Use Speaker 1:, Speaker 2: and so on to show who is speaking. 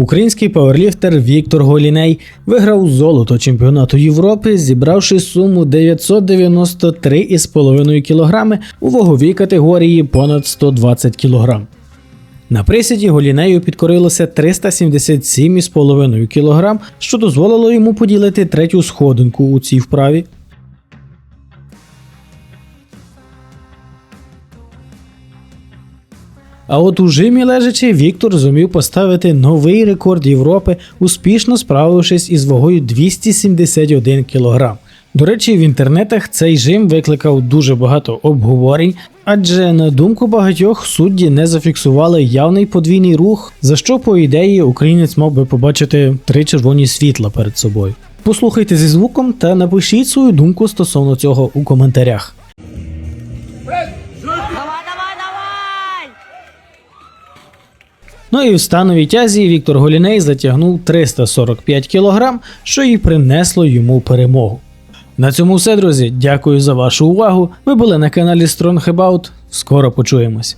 Speaker 1: Український пауерліфтер Віктор Голіней виграв золото чемпіонату Європи, зібравши суму 993,5 кг у ваговій категорії понад 120 кг. На присіді Голінею підкорилося 377,5 кг, що дозволило йому поділити третю сходинку у цій вправі. А от у жимі лежачи Віктор зумів поставити новий рекорд Європи, успішно справившись із вагою 271 кг. До речі, в інтернетах цей жим викликав дуже багато обговорень, адже на думку багатьох судді не зафіксували явний подвійний рух, за що, по ідеї, українець мав би побачити три червоні світла перед собою. Послухайте зі звуком та напишіть свою думку стосовно цього у коментарях. Ну і в становій тязі Віктор Голіней затягнув 345 кг, що і принесло йому перемогу. На цьому все, друзі. Дякую за вашу увагу. Ви були на каналі Strong About. Скоро почуємось.